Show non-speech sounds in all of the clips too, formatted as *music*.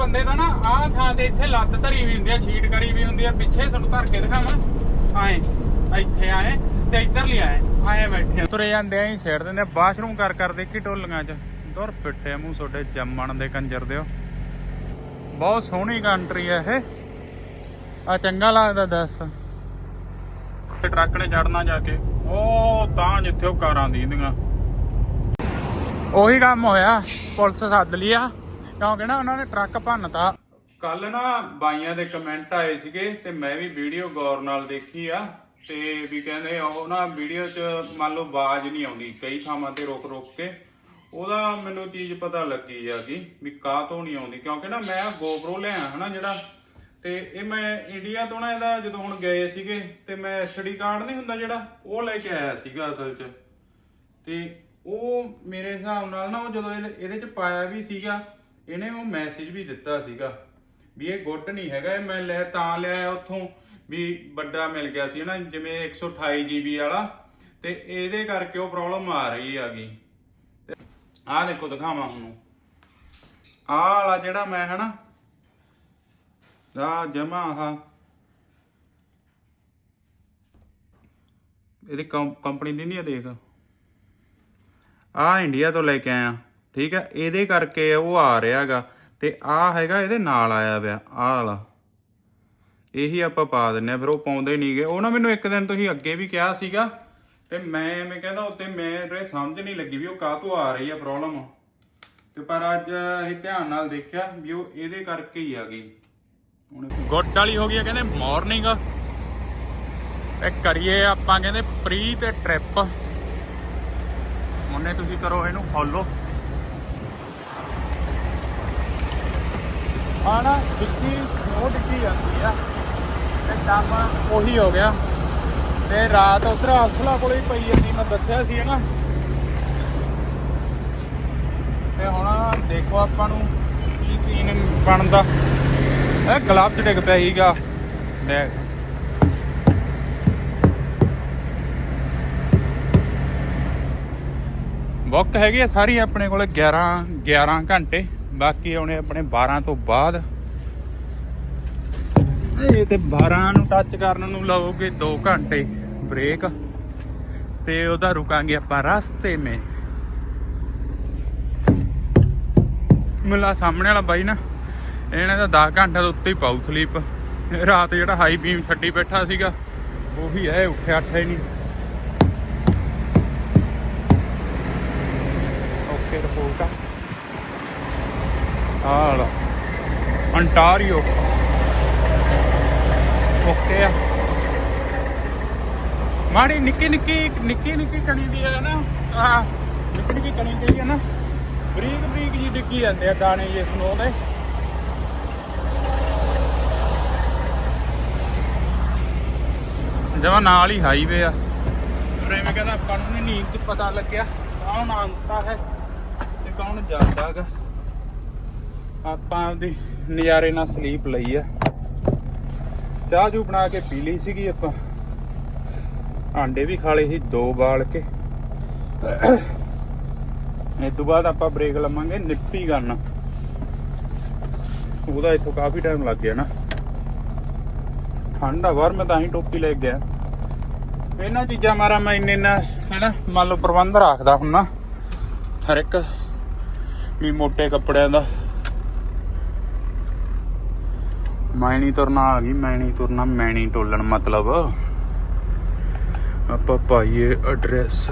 ਬੰਦੇ ਦਾ ਨਾ ਆਹ ਥਾਂ ਤੇ ਇੱਥੇ ਲੱਤ ਧਰੀ ਵੀ ਹੁੰਦੀ ਆ ਸ਼ੀਟ ਕਰੀ ਵੀ ਹੁੰਦੀ ਆ ਪਿੱਛੇ ਤੁਹਾਨੂੰ ਧਰ ਕੇ ਦਿਖਾਵਾਂ। ਆਏ ਇੱਥੇ ਆਏ ਤੇ ਇੱਧਰ ਲਈ ਆਏ ਆਏ ਬੈਠੇ ਤੁਰੇ ਜਾਂਦੇ ਆਂ ਛੇੜ ਦਿੰਦੇ ਬਾਥਰੂਮ ਕਰ ਕਰ ਦੇਖੀ ਟੋਲੀਆਂ 'ਚ। ਦੁਰ ਪਿੱਟੇ ਮੂੰਹ ਤੁਹਾਡੇ ਜੰਮਣ ਦੇ ਕੰਜਰ ਦਿਓ। ਬਹੁਤ ਸੋਹਣੀ ਕੰਟਰੀ ਆ ਇਹ। ਆ ਚੰਗਾ ਲੱਗਦਾ ਦੱਸ। ਟਰੱਕ ਨੇ ਚੜਨਾ ਜਾ ਕੇ। ਉਹ ਤਾਂ ਜਿੱਥੇ ਉਹ ਕਾਰਾਂ ਦੀਂਦੀਆਂ। ਉਹੀ ਕੰਮ ਹੋਇਆ ਪੁਲਿਸ ਸੱਦ ਲਿਆ ਕਿਉਂਕਿ ਨਾ ਉਹਨਾਂ ਨੇ ਟਰੱਕ ਭੰਨਤਾ। ਕੱਲ ਨਾ ਬਾਈਆਂ ਦੇ ਕਮੈਂਟ ਆਏ ਸੀਗੇ ਤੇ ਮੈਂ ਵੀ ਵੀਡੀਓ ਗੌਰ ਨਾਲ ਦੇਖੀ ਆ ਤੇ ਵੀ ਕਹਿੰਦੇ ਉਹ ਨਾ ਵੀਡੀਓ 'ਚ ਮੰਨ ਲਓ ਆਵਾਜ਼ ਨਹੀਂ ਆਉਂਦੀ, ਕਈ ਥਾਵਾਂ ਤੇ ਰੋਕ ਰੋਕ ਕੇ। ਉਹਦਾ ਮੈਨੂੰ ਚੀਜ਼ ਪਤਾ ਲੱਗੀ ਜਾਗੀ ਵੀ ਕਾਹ ਤੋਂ ਨਹੀਂ ਆਉਂਦੀ, ਕਿਉਂਕਿ ਨਾ ਮੈਂ GoPro ਲਿਆ ਹਨਾ ਜਿਹੜਾ, ਤੇ ਇਹ ਮੈਂ ਇੰਡੀਆ ਤੋਂ ਨਾ ਇਹਦਾ ਜਦੋਂ ਹੁਣ ਗਏ ਸੀਗੇ ਤੇ ਮੈਂ ਐਸਡੀ ਕਾਰਡ ਨਹੀਂ ਹੁੰਦਾ ਜਿਹੜਾ, ਉਹ ਲੈ ਕੇ ਆਇਆ ਸੀਗਾ ਅਸਲ 'ਚ। ਤੇ ਉਹ ਮੇਰੇ ਹਿਸਾਬ ਨਾਲ ਨਾ ਉਹ ਜਦੋਂ ਇਹਦੇ ਚ ਪਾਇਆ ਵੀ ਸੀਗਾ ਇਹਨੇ ਉਹ ਮੈਸੇਜ ਵੀ ਦਿੱਤਾ ਸੀਗਾ ਵੀ ਇਹ ਗੁੱਡ ਨਹੀਂ ਹੈਗਾ, ਇਹ ਮੈਂ ਲੈ ਤਾਂ ਲਿਆ ਉੱਥੋਂ ਵੀ ਵੱਡਾ ਮਿਲ ਗਿਆ ਸੀ ਨਾ ਜਿਵੇਂ 128 GB ਵਾਲਾ ਤੇ ਇਹਦੇ ਕਰਕੇ ਉਹ ਪ੍ਰੋਬਲਮ ਆ ਰਹੀ ਹੈਗੀ। ਤੇ ਆਹ ਦੇਖੋ, ਦਿਖਾਵਾਂ ਤੁਹਾਨੂੰ। ਆਹ ਵਾਲਾ ਜਿਹੜਾ ਮੈਂ ਹਨਾ ਆ ਜਮਾ ਆਹ। ਇਹਦੀ ਕੰਪਨੀ ਦੀ ਨਹੀਂ ਆ ਦੇਖ। ਆ ਇੰਡੀਆ ਤੋਂ ਲੈ ਕੇ ਆਇਆ। ਠੀਕ ਹੈ? ਇਹਦੇ ਕਰਕੇ ਉਹ ਆ ਰਿਹਾਗਾ ਤੇ ਆ ਹੈਗਾ ਇਹਦੇ ਨਾਲ ਆਇਆ ਪਿਆ ਆ ਵਾਲਾ। ਇਹੀ ਆਪਾਂ ਪਾ ਦਿੰਨੇ ਆ, ਫਿਰ ਉਹ ਪਾਉਂਦੇ ਨਹੀਂਗੇ ਉਹ ਨਾ ਮੈਨੂੰ ਇੱਕ ਦਿਨ ਤੁਸੀਂ ਅੱਗੇ ਵੀ ਕਿਹਾ ਸੀਗਾ ਤੇ ਮੈਂ ਐਵੇਂ ਕਹਿੰਦਾ, ਉੱਤੇ ਮੇਰੇ ਸਮਝ ਨਹੀਂ ਲੱਗੀ ਵੀ ਉਹ ਕਾਹ ਤੋਂ ਆ ਰਹੀ ਆ ਪ੍ਰੋਬਲਮ ਤੇ ਪਰ ਅੱਜ ਇਹ ਧਿਆਨ ਨਾਲ ਦੇਖਿਆ ਵੀ ਉਹ ਇਹਦੇ ਕਰਕੇ ਹੀ ਆ ਗਈ। ਹੁਣ ਗੁੱਡ ਵਾਲੀ ਹੋ ਗਈ ਆ, ਕਹਿੰਦੇ ਮਾਰਨਿੰਗ ਇਹ ਕਰੀਏ ਆਪਾਂ ਕਹਿੰਦੇ ਪ੍ਰੀ ਤੇ ਟ੍ਰਿਪ ਉਹਨੇ ਤੁਸੀਂ ਕਰੋ ਇਹਨੂੰ ਫੋਲੋ ਆ ਨਾ ਡਿੱਗੀ, ਉਹ ਡਿੱਗੀ ਜਾਂਦੀ ਆ। ਤੇ ਕੰਮ ਉਹੀ ਹੋ ਗਿਆ। ਤੇ ਰਾਤ ਉਧਰ ਅਸਲਾ ਕੋਲੇ ਹੀ ਪਈ ਜਾਂਦੀ, ਮੈਂ ਦੱਸਿਆ ਸੀ ਨਾ ਤੇ ਹੁਣ ਦੇਖੋ ਆਪਾਂ ਨੂੰ ਕੀ ਸੀਨ ਬਣਦਾ। ਇਹ ਗਲਵਜ਼ ਡਿੱਗ ਪਿਆ ਸੀਗਾ। ਦੇਖ। ਬੁੱਕ ਹੈਗੀ ਆ ਸਾਰੀ ਆਪਣੇ ਕੋਲੇ 11 11 ਘੰਟੇ। ਬਾਕੀ ਆਉਣੇ ਆਪਣੇ 12 ਤੋਂ ਬਾਅਦ। ਇਹ ਤੇ 12 ਨੂੰ ਟੱਚ ਕਰਨ ਨੂੰ ਲਵੋਗੇ 2 ਘੰਟੇ ਬ੍ਰੇਕ ਤੇ ਉਹਦਾ ਰੁਕਾਂਗੇ ਆਪਾਂ ਰਸਤੇ ਮੇ। ਮਿਲਾ ਸਾਹਮਣੇ ਵਾਲਾ ਬਾਈ ਨਾ, ਇਹਨੇ ਤਾਂ 10 ਘੰਟੇ ਤੋਂ ਉੱਤੇ ਹੀ ਪਾਉ ਸਲੀਪ ਰਾਤ ਜਿਹੜਾ ਹਾਈ ਬੀਮ ਛੱਡੀ ਬੈਠਾ ਸੀਗਾ, ਉਹੀ ਹੈ, ਉੱਠਿਆ ਅੱਠਾ ਹੀ ਨਹੀਂ ਓਕੇ ਰਿਪੋਰਟ ਆ ਆਹ ਲਓ ਅੰਟਾਰੀਓ। ਓਕੇ ਆ। ਮਾੜੀ ਨਿੱਕੀ ਨਿੱਕੀ ਨਿੱਕੀ ਨਿੱਕੀ ਕਣੀ ਦੀ ਹੈ ਨਾ। ਆ ਨਿੱਕੀ ਨਿੱਕੀ ਕਣੀ ਦੀ ਹੈ ਨਾ। ਬਰੀਕ ਬਰੀਕ ਜੀ ਡਿੱਗੀ ਜਾਂਦੇ ਆ ਦਾਣੇ ਜੇ ਸਨੋ ਦੇ। ਜਮਾ ਨਾਲ ਹੀ ਹਾਈਵੇ ਆ। ਪਰ ਕਹਿੰਦਾ ਆਪਾਂ ਨੂੰ ਨੀਂਦ ਚ ਪਤਾ ਲੱਗਿਆ। ਕੌਣ ਆਉਂਦਾ ਹੈ ਤੇ ਕੌਣ ਜਾਂਦਾ ਹੈਗਾ। ਆਪਾਂ ਆਪਦੀ ਨਜ਼ਾਰੇ ਨਾਲ ਸਲੀਪ ਲਈ ਆ। ਚਾਹ ਜੂ ਬਣਾ ਕੇ ਪੀ ਲਈ ਸੀਗੀ ਆਪਾਂ। ਆਂਡੇ ਵੀ ਖਾ ਲਏ ਸੀ, ਦੋ ਬਾਲ ਕੇ। ਇਸ ਤੋਂ ਬਾਅਦ ਆਪਾਂ ਬ੍ਰੇਕ ਲਵਾਂਗੇ ਨਿੱਪੀ ਗੰਨ। ਉਹਦਾ ਇੱਥੋਂ ਕਾਫੀ ਟਾਈਮ ਲੱਗ ਗਿਆ ਨਾ। ਠੰਡ ਆ, ਬਾਹਰ ਮੈਂ ਤਾਂ ਹੀ ਟੋਪੀ ਲੈ ਕੇ ਗਿਆ। ਇਹਨਾਂ ਚੀਜ਼ਾਂ ਮਾਰਾ ਮੈਂ ਇੰਨੇ ਨਾ, ਹੈਨਾ, ਮੰਨ ਲਓ ਪ੍ਰਬੰਧ ਰੱਖਦਾ ਹੁੰਨਾ। ਹਰ ਇੱਕ ਵੀ ਮੋٹے ਕੱਪੜਿਆਂ ਦਾ। ਮੈਂ ਤੁਰਨਾ ਆ ਗਈ, ਮੈਂ ਤੁਰਨਾ, ਮੈਂ ਟੋਲਣ ਮਤਲਬ। ਆਪਾਂ ਪਾਈਏ ਐਡਰੈਸ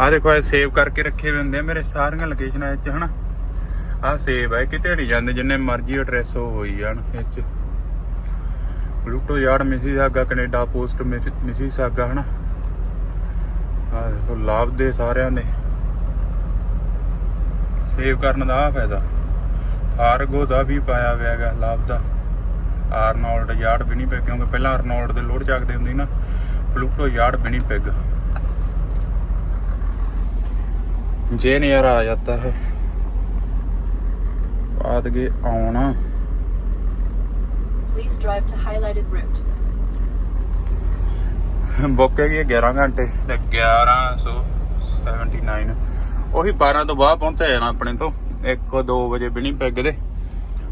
ਆ ਦੇਖੋ, ਇਹ ਸੇਵ ਕਰਕੇ ਰੱਖੇ ਹੋਏ ਹੁੰਦੇ ਆ ਮੇਰੇ ਸਾਰੀਆਂ ਲੋਕੇਸ਼ਨਾਂ ਵਿੱਚ ਹਨਾ? ਆ ਸੇਵ ਹੈ ਕਿਤੇ ਨਹੀਂ ਜਾਂਦੇ, ਜਿੰਨੇ ਮਰਜ਼ੀ ਐਡਰੈਸ ਉਹ ਹੋਈ ਜਾਣ ਇਹ 'ਚ। Pluto yard Mississauga Canada Post Mississauga ਹਨਾ? ਆ ਦੇਖੋ, ਲਾਭ ਦੇ ਸਾਰਿਆਂ ਦੇ। ਸੇਵ ਕਰਨ ਦਾ ਆ ਫਾਇਦਾ। ਆਰਗੋ ਦਾ ਵੀ ਪਾਇਆ ਹੋਇਆ ਹੈਗਾ ਲਾਭ ਦਾ। ਆਰਨੋਲਡ ਯਾਰਡ ਵੀ ਨਹੀਂ ਕਿਉਂਕਿ ਪਹਿਲਾਂ ਆਰਨੋਲਡ ਦੇ ਲੋਡ ਚੱਕਦੇ ਹੁੰਦੇ ਨਾ। ਪਲੂਟੋ ਯਾਰਡ ਵੀ ਨਹੀਂ ਪੈਗ ਜੇ ਨਜ਼ਾਰਾ ਆ ਜਾਂਦਾ ਹੈ ਬਾਅਦ ਕੇ ਆਉਣਾ। Please drive to highlighted route. Book ਹੈਗੀ ਹੈ 11 ਘੰਟੇ। ਤੇ 1179 ਉਹੀ 12 ਤੋਂ ਬਾਅਦ ਪਹੁੰਚਿਆ ਜਾਣਾ ਆਪਣੇ ਤੋਂ। 1 2 ਵਜੇ ਬਿਨੀ ਦੇ।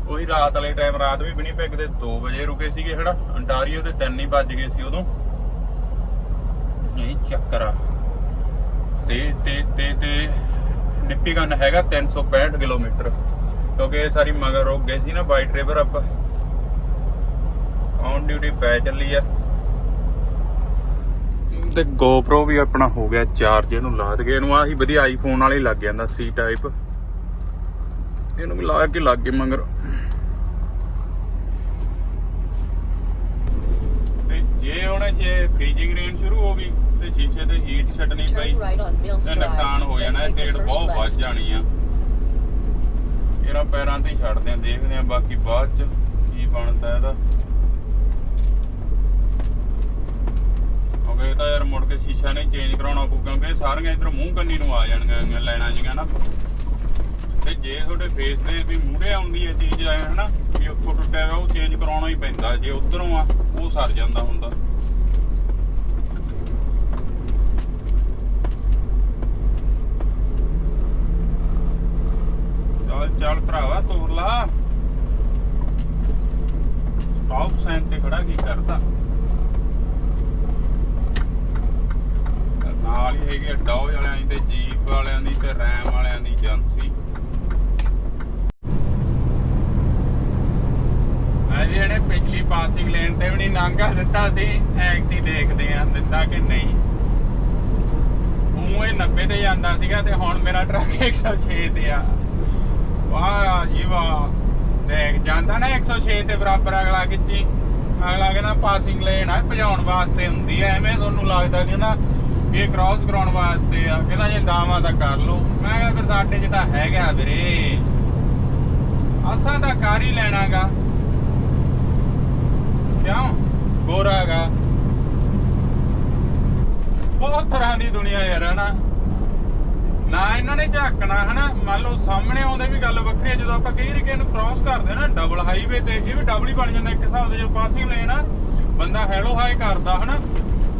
ਉਹੀ ਰਾਤ ਵਾਲੇ ਟਾਈਮ ਰਾਤ ਵੀ ਵਿਨੀਪੈਗ ਦੇ 2 ਵਜੇ ਰੁਕੇ ਸੀਗੇ ਹਨਾ। ਅੰਟਾਰੀਓ ਦੇ 3 ਹੀ ਵੱਜ ਗਏ ਸੀ ਉਦੋਂ। ਇਹ ਚੱਕਰ ਆ। ਤੇ ਤੇ ਤੇ ਤੇ ਨਿੱਪੀਗਨ ਹੈਗਾ 365 ਕਿਲੋਮੀਟਰ। ਕਿਉਂਕਿ ਇਹ ਸਾਰੀ ਮਗਰ ਰੁਕ ਗਏ ਸੀ ਨਾ ਵਾਈਟ ਰਿਵਰ ਆਪਾਂ। ਔਨ ਡਿਊਟੀ ਪੈ ਚੱਲੀ ਆ। ਤੇ GoPro ਵੀ ਆਪਣਾ ਹੋ ਗਿਆ ਚਾਰਜ, ਇਹਨੂੰ ਲਾ ਦਗੇ ਇਹਨੂੰ ਆਹੀ ਵਧੀਆ ਆਈਫੋਨ ਵਾਲੇ ਲੱਗ ਜਾਂਦਾ ਸੀ ਟਾਈਪ ਇਹਨੂੰ ਵੀ ਲਾ ਕੇ ਲੱਗ ਗਏ ਮਗਰ ਤੇ ਜੇ ਹੁਣ ਜੇ ਫ੍ਰੀਜ਼ਿੰਗ ਰੇਂਜ ਸ਼ੁਰੂ ਹੋ ਗਈ ਤੇ ਸ਼ੀਸ਼ੇ ਤੇ ਹੀਟ ਛੱਡਣੀ ਪਈ ਤੇ. ਨੁਕਸਾਨ ਹੋ ਜਾਣਾ ਤੇੜ ਬਹੁਤ ਵੱਧ. ਜਾਣੀ ਆ ਇਹਨਾਂ ਪੈਰਾਂ ਤੇ ਛੱਡਦੇ ਆ ਦੇਖਦੇ ਆ ਬਾਕੀ ਬਾਅਦ ਚ ਕੀ ਬਣਦਾ ਇਹਦਾ ਇਹ ਤਾਂ ਯਾਰ ਮੁੜ ਕੇ ਸ਼ੀਸ਼ਾ ਨਹੀਂ ਚੇਂਜ ਕਰਾਉਣਾ ਪਊ ਕਿਉਂਕਿ ਸਾਰੀਆਂ ਇਧਰ ਮੂੰਹ ਕੰਨੀ ਨੂੰ ਆ ਜਾਣਗੀਆਂ ਲੈਣਾ ਜੀਆਂ ਨਾ ਫੇਸ ਤੇ ਵੀ ਮੂਹਰੇ ਆਉਂਦੀ ਹੈ ਚੀਜ਼ ਐ, ਹਨਾ? ਵੀ ਉੱਥੋਂ ਟੁੱਟਿਆ ਉਹ ਚੇਂਜ ਕਰਾਉਣਾ ਹੀ ਪੈਂਦਾ। ਜੇ ਉਧਰੋਂ ਆ, ਉਹ ਸਰ ਜਾਂਦਾ ਹੁੰਦਾ। ਚੱਲ ਚੱਲ ਭਰਾਵਾ ਤੋੜ ਲਾ। ਸਟਾਪ ਸਾਈਨ ਤੇ ਖੜਾ ਕੀ ਕਰਦਾ? ਨਾਲ ਹੀ ਹੈਗੇ ਡੌਜ ਵਾਲਿਆਂ ਦੀ ਤੇ ਜੀਪ ਵਾਲਿਆਂ ਦੀ ਤੇ ਰੈਮ ਵਾਲਿਆਂ ਦੀ ਏਜੰਸੀ। ਆ ਜਿਹੜੇ ਪਿਛਲੀ ਪਾਸਿੰਗ ਲੇਨ ਤੇ ਵੀ ਨਹੀਂ ਨਾਂਗਾ ਦਿੱਤਾ ਸੀ ਐਕਟੀ ਦੇਖਦੇ ਆ ਦਿੰਦਾ ਕਿ ਨਹੀਂ। ਉਹ ਇਹ 90 ਤੇ ਜਾਂਦਾ ਸੀਗਾ ਤੇ ਹੁਣ ਮੇਰਾ ਟਰੱਕ 106 ਤੇ ਆ। ਵਾਹ ਜੀ ਵਾਹ। ਦੇਖ, ਜਾਂਦਾ ਨਾ 106 ਤੇ ਬਰਾਬਰ ਅਗਲਾ ਖਿੱਚੀ। ਅਗਲਾ ਕਹਿੰਦਾ ਪਾਸਿੰਗ ਲੇਨ ਆ, ਭਜਾਉਣ ਵਾਸਤੇ ਹੁੰਦੀ ਐ ਐਵੇਂ ਤੁਹਾਨੂੰ ਲੱਗਦਾ ਕਿ ਇਹ ਕ੍ਰਾਸ ਕਰਾਉਣ ਵਾਸਤੇ ਆ। ਕਹਿੰਦਾ ਜੇ ਦਾਵਾ ਤਾਂ ਕਰ ਲਓ। ਮੈਂ ਕਿਹਾ ਫਿਰ ਸਾਡੇ 'ਚ ਤਾਂ ਹੈਗਾ ਵੀਰੇ। ਅਸਾਂ ਤਾਂ ਕਰ ਹੀ ਲੈਣਾਗਾ। ਕਿਉਂ? ਗੋਰਾਗਾ ਬਹੁਤ ਤਰ੍ਹਾਂ ਦੀ ਦੁਨੀਆ ਯਾਰ, ਹਨਾ? ਨਾ ਇਹਨਾਂ ਨੇ ਝਾਕਣਾ, ਹਨਾ? ਮੰਨ ਲਓ ਸਾਹਮਣੇ ਆਉਂਦੇ ਵੀ ਗੱਲ ਵੱਖਰੀ ਹੈ ਜਦੋਂ ਆਪਾਂ ਕਈ ਰਿਕੇ ਨੂੰ ਕ੍ਰਾਸ ਕਰਦੇ ਨਾ ਡਬਲ ਹਾਈਵੇ ਤੇ, ਇਹ ਵੀ ਡਬਲ ਹੀ ਬਣ ਜਾਂਦਾ ਇੱਕ ਹਿਸਾਬ ਦੇ, ਜੋ ਪਾਸਿੰਗ ਲੇਨ ਆ, ਬੰਦਾ ਹੈਲੋ ਹਾਈ ਕਰਦਾ, ਹਨਾ?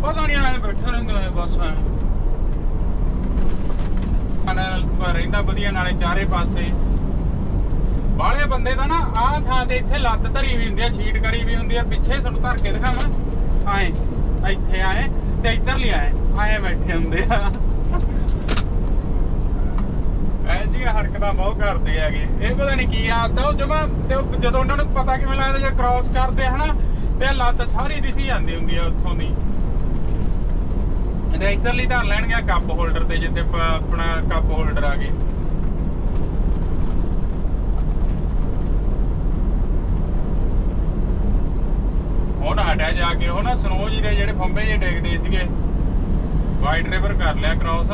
ਪਤਾ ਨਹੀਂ ਆਏ ਬੈਠੇ ਰਹਿੰਦੇ ਹੋਏ ਬਸ ਐ। ਨਾਲ ਰਹਿੰਦਾ ਵਧੀਆ, ਨਾਲੇ ਚਾਰੇ ਪਾਸੇ। ਬਾਹਲੇ ਬੰਦੇ ਦਾ ਨਾ ਆਹ ਥਾਂ ਤੇ ਇੱਥੇ ਲੱਤ ਧਰੀ ਵੀ ਹੁੰਦੀ ਆ ਸ਼ੀਟ ਕਰੀ ਵੀ ਹੁੰਦੀ ਆ, ਪਿੱਛੇ ਤੁਹਾਨੂੰ ਧਰ ਕੇ ਦਿਖਾਵਾਂ। ਆਏ, ਇੱਥੇ ਆਏ ਤੇ ਇੱਧਰ ਲਈ ਆਏ ਆਏ ਬੈਠੇ ਹੁੰਦੇ ਆ। ਐ ਜੀ ਹਰਕਤਾਂ ਬਹੁਤ ਕਰਦੇ ਹੈਗੇ। ਇਹ ਪਤਾ ਨਹੀਂ ਕੀ ਆਦਤ ਆ, ਉਹ ਜਮਾ ਤੇ ਉਹ ਜਦੋਂ ਉਹਨਾਂ ਨੂੰ ਪਤਾ ਕਿਵੇਂ ਲੱਗਦਾ ਜੇ ਕ੍ਰਾਸ ਕਰਦੇ, ਹਨਾ, ਤੇ ਲੱਤ ਸਾਰੀ ਦਿਸੀ ਜਾਂਦੀ ਹੁੰਦੀ ਆ ਉੱਥੋਂ ਦੀ। ਇਹਦੇ ਇੱਧਰਲੀ ਧਰ ਲੈਣਗੇ ਕੱਪ ਹੋਲਡਰ ਤੇ, ਜਿੱਥੇ ਆਪਣਾ ਕੱਪ ਹੋਲਡਰ ਆ ਗਏ। ਹੁਣ ਹਟਿਆ ਜਾ ਕੇ, ਉਹ ਨਾ ਸਨੋ ਜੀ ਦੇ ਜਿਹੜੇ ਫੰਬੇ ਜੇ ਡੇਗਦੇ ਸੀਗੇ। ਵਾਈਟ ਰਿਵਰ ਕਰ ਲਿਆ ਕ੍ਰਾਸ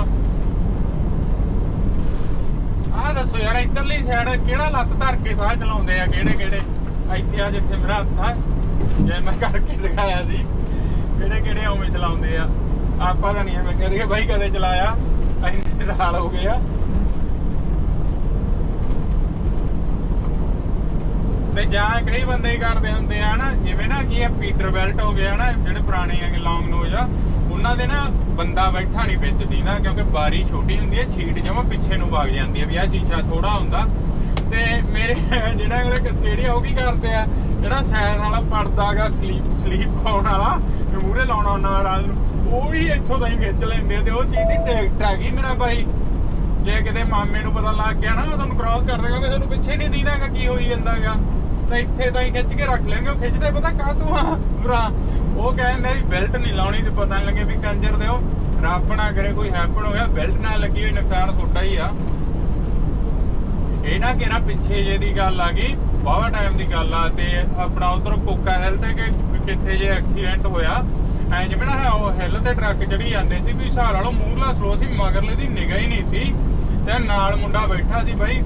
ਆਹ ਦੱਸੋ ਯਾਰ, ਇੱਧਰਲੀ ਸਾਈਡ ਕਿਹੜਾ ਲੱਤ ਧਰ ਕੇ ਸਾਹ ਚਲਾਉਂਦੇ ਆ? ਕਿਹੜੇ ਕਿਹੜੇ? ਇੱਥੇ ਆ ਜਿੱਥੇ ਮੇਰਾ ਹੱਥ ਆ। ਜੇ ਮੈਂ ਕਰਕੇ ਦਿਖਾਇਆ ਸੀ, ਕਿਹੜੇ ਕਿਹੜੇ ਉਵੇਂ ਚਲਾਉਂਦੇ ਆ। ਆਪਾਂ ਤਾਂ ਨਹੀਂ, ਮੈਂ ਕਹਿੰਦੇ ਕਿ ਬਾਈ ਕਦੇ ਚਲਾਇਆ? ਇੰਨੇ ਸਾਲ ਹੋ ਗਏ ਆ। ਤੇ ਜਾਂ ਕਈ ਬੰਦੇ ਹੀ ਕਰਦੇ ਹੁੰਦੇ ਆ ਨਾ ਜਿਵੇਂ ਨਾ ਕੀ ਆ ਪੀਟਰ ਬੈਲਟ ਹੋ ਗਿਆ ਨਾ ਜਿਹੜੇ ਪੁਰਾਣੇ ਹੈਗੇ ਲੌਂਗ ਨੋਜ਼ ਆ, ਉਹਨਾਂ ਦੇ ਨਾ ਬੰਦਾ ਬੈਠਾ ਨਹੀਂ ਵਿੱਚ ਦੀਦਾ, ਕਿਉਂਕਿ ਬਾਰੀ ਛੋਟੀ ਹੁੰਦੀ ਹੈ ਛੀਟ ਜਮਾ ਪਿੱਛੇ ਨੂੰ ਵਗ ਜਾਂਦੀ ਹੈ ਵੀ ਆ ਸ਼ੀਸ਼ਾ ਥੋੜਾ ਹੁੰਦਾ। ਤੇ ਮੇਰੇ *laughs* ਜਿਹੜਾ ਅਗਲੇ ਕਸਟੇਡੀਆ ਉਹ ਕੀ ਕਰਦੇ ਆ, ਜਿਹੜਾ ਸਾਈਡ ਵਾਲਾ ਪਰਦਾਗਾ ਸਲੀਪ ਸਲੀਪ ਪਾਉਣ ਵਾਲਾ ਤੇ ਮੂਹਰੇ ਲਾਉਣਾ ਉਹਨਾਂ ਰਾਤ ਨੂੰ, ਉਹ ਵੀ ਇੱਥੋਂ ਤਾਂ ਹੀ ਖਿੱਚ ਲੈਂਦੇ ਤੇ ਉਹ ਚੀਜ਼ ਦੀ ਟਿਕਟ ਆ ਗਈ ਮੇਰਾ ਭਾਈ ਜੇ ਕਿਤੇ ਮਾਮੇ ਨੂੰ ਪਤਾ ਲੱਗ ਗਿਆ ਨਾ, ਉਹ ਤੁਹਾਨੂੰ ਕ੍ਰਾਸ ਕਰ ਦੇਗਾ ਕਿ ਤੁਹਾਨੂੰ ਪਿੱਛੇ ਨਹੀਂ ਦੀਦਾਗਾ ਕੀ ਹੋਈ ਜਾਂਦਾਗਾ ਤਾਂ ਇੱਥੇ ਤਾਂ ਹੀ ਖਿੱਚ ਕੇ ਰੱਖ ਲੈਣਗੇ ਉਹ ਖਿੱਚਦੇ ਪਤਾ ਕਾਹਤੋਂ ਆ? ਭਰਾ, ਉਹ ਕਹਿੰਦੇ ਵੀ ਬੈਲਟ ਨਹੀਂ ਲਾਉਣੀ ਤੇ ਪਤਾ ਨਹੀਂ ਲੱਗੇ ਵੀ ਕੰਜਰ ਦਿਓ ਰੱਬ ਨਾ ਕਰੇ, ਕੋਈ ਹੈਪਨ ਹੋ ਗਿਆ ਬੈਲਟ ਨਾ ਲੱਗੀ ਹੋਈ, ਨੁਕਸਾਨ ਤੁਹਾਡਾ ਹੀ ਆ। ਇਹ ਨਾ ਕਿ ਨਾ ਪਿੱਛੇ ਜੇ ਦੀ ਗੱਲ ਆ ਗਈ ਬਾਵਾ ਟਾਈਮ ਦੀ ਗੱਲ ਆ ਤੇ ਆਪਣਾ ਉਧਰ ਕੋਕਾ ਹਿੱਲ ਤੇ ਕਿ ਕਿੱਥੇ ਜੇ ਐਕਸੀਡੈਂਟ ਹੋਇਆ, ਐ ਜਿਵੇਂ ਨਾ ਉਹ ਹਿੱਲ ਤੇ ਟਰੱਕ ਚੜੀ ਜਾਂਦੇ ਸੀ, ਵੀ ਹਿਸਾਬ ਨਾਲੋਂ ਮੂਰਲਾ ਸਲੋ ਸੀ, ਮਗਰਲੇ ਦੀ ਨਿਗਾ ਹੀ ਨਹੀਂ ਸੀ, ਤੇ ਨਾਲ ਮੁੰਡਾ ਬੈਠਾ ਸੀ ਬਾਈ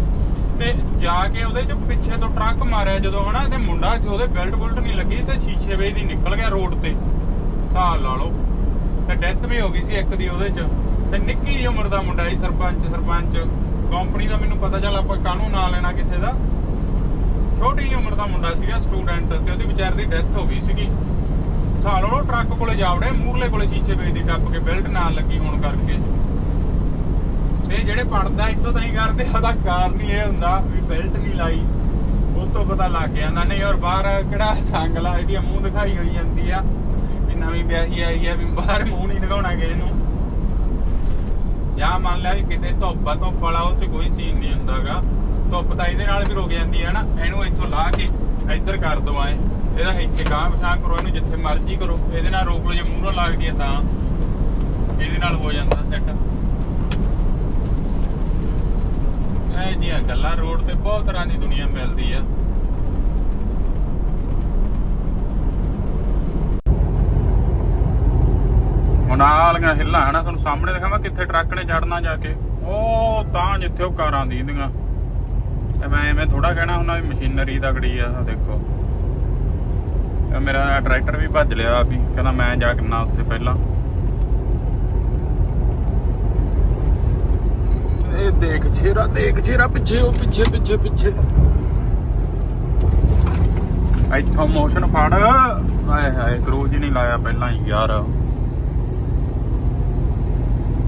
ਤੇ ਜਾ ਕੇ ਉਹਦੇ ਚ ਪਿੱਛੇ ਤੋਂ ਟਰੱਕ ਮਾਰਿਆ ਜਦੋਂ ਹਨਾ, ਤੇ ਮੁੰਡਾ ਉਹਦੇ ਬੈਲਟ ਬੁਲਟ ਨਹੀਂ ਲੱਗੀ ਤੇ ਸ਼ੀਸ਼ੇ ਵੇ ਦੀ ਨਿਕਲ ਗਿਆ ਰੋਡ ਤੇ। ਹਿਸਾਬ ਲਾ ਲਓ। ਤੇ ਡੈਥ ਵੀ ਹੋ ਗਈ ਸੀ ਇੱਕ ਦੀ ਉਹਦੇ ਚ। ਤੇ ਨਿੱਕੀ ਜਿਹੀ ਉਮਰ ਦਾ ਮੁੰਡਾ ਸੀ, ਸਰਪੰਚ ਸਰਪੰਚ। ਕੰਪਨੀ ਦਾ ਮੈਨੂੰ ਪਤਾ, ਚੱਲ ਆਪਾਂ ਕਾਹਨੂੰ ਨਾਂ ਲੈਣਾ ਕਿਸੇ ਦਾ? ਛੋਟੀ ਜਿਹੀ ਉਮਰ ਦਾ ਮੁੰਡਾ ਸੀਗਾ ਸਟੂਡੈਂਟ ਤੇ ਉਹਦੀ ਵਿਚਾਰ ਦੀ ਡੈਥ ਹੋ ਗਈ ਸੀਗੀ। ਸਾਲ ਉਹ ਟਰੱਕ ਕੋਲੇ ਜਾਵੜੇ ਮੂਰਲੇ ਕੋਲੇ ਸ਼ੀਸ਼ੇ ਵੇ ਦੀ ਟੱਪ ਕੇ ਬੈਲਟ ਨਾਲ ਲੱਗੀ ਹੋਣ ਕਰਕੇ। ਇਹ ਜਿਹੜੇ ਪੜਦਾ, ਇੱਥੋਂ ਤਾਂ ਹੀ ਕਰਦੇ, ਉਹਦਾ ਕਾਰਨ ਹੀ ਇਹ ਹੁੰਦਾ ਵੀ ਬੈਲਟ ਨਹੀਂ ਲਾਈ। ਉਹ ਤੋਂ ਪਤਾ ਲੱਗ ਜਾਂਦਾ ਨਹੀਂ, ਔਰ ਬਾਹਰ ਕਿਹੜਾ ਸੰਗ ਲਾ, ਇਹਦੀ ਮੂੰਹ ਦਿਖਾਈ ਹੋਈ ਜਾਂਦੀ ਆ। ਵੀ ਨਵੀਂ ਵਿਆਹੀ ਆਈ ਆ, ਵੀ ਬਾਹਰ ਮੂੰਹ ਨਹੀਂ ਦਿਖਾਉਣਾ ਕਿਸੇ ਨੂੰ। ਜਾਂ ਮੰਨ ਲਿਆ ਵੀ ਕਿਤੇ ਧੁੱਪ ਆ, ਧੁੱਪ ਵਾਲਾ ਉਹ ਤੇ ਕੋਈ ਸੀਨ ਨਹੀਂ ਹੁੰਦਾਗਾ। ਧੁੱਪ ਤਾਂ ਇਹਦੇ ਨਾਲ ਵੀ ਰੁਕ ਜਾਂਦੀ ਹੈ ਨਾ। ਇਹਨੂੰ ਇੱਥੋਂ ਲਾ ਕੇ ਇੱਧਰ ਕਰ ਦੋ ਐ। ਇਹਦਾ ਇੱਥੇ ਗਾਂ ਪਛਾਂ ਕਰੋ, ਇਹਨੂੰ ਜਿੱਥੇ ਮਰਜ਼ੀ ਕਰੋ। ਇਹਦੇ ਨਾਲ ਰੋਕ ਲਓ, ਜੇ ਮੂਹਰੋਂ ਲੱਗਦੀ ਹੈ ਤਾਂ। ਇਹਦੇ ਨਾਲ ਹੋ ਜਾਂਦਾ ਸੈੱਟ ਇਹ ਜੀਆਂ ਗੱਲਾਂ ਰੋਡ ਤੇ ਬਹੁਤ ਤਰ੍ਹਾਂ ਦੀ ਦੁਨੀਆ ਮਿਲਦੀ ਆ। ਹੁਣ ਆਹ ਹਿੱਲਾਂ ਹਨਾ, ਤੁਹਾਨੂੰ ਸਾਹਮਣੇ ਦਿਖਾਵਾਂ ਕਿੱਥੇ ਟਰੱਕ ਨੇ ਚੜਨਾ ਜਾ ਕੇ। ਉਹ ਤਾਂ ਜਿੱਥੇ ਉਹ ਕਾਰਾਂ ਦੀਂਦੀਆਂ। ਤੇ ਮੈਂ ਐਵੇਂ ਥੋੜਾ ਕਹਿਣਾ ਹੁੰਦਾ ਵੀ ਮਸ਼ੀਨਰੀ ਤਗੜੀ ਆ ਦੇਖੋ। ਤੇ ਮੇਰਾ ਟਰੈਕਟਰ ਵੀ ਭੱਜ ਲਿਆ ਵੀ ਕਹਿੰਦਾ ਮੈਂ ਜਾ ਕਿੰਨਾ ਉੱਥੇ ਪਹਿਲਾਂ। ਇਹ ਦੇਖ ਛੇਰਾ ਦੇਖ ਛੇਰਾ, ਪਿੱਛੇ ਉਹ ਪਿੱਛੇ ਪਿੱਛੇ ਪਿੱਛੇ। ਇੱਥੋਂ ਮੋਸ਼ਨ ਫੜ। ਹਾਏ ਹਾਏ, ਕਰੂਜ ਹੀ ਨਹੀਂ ਲਾਇਆ ਪਹਿਲਾਂ ਹੀ ਯਾਰ।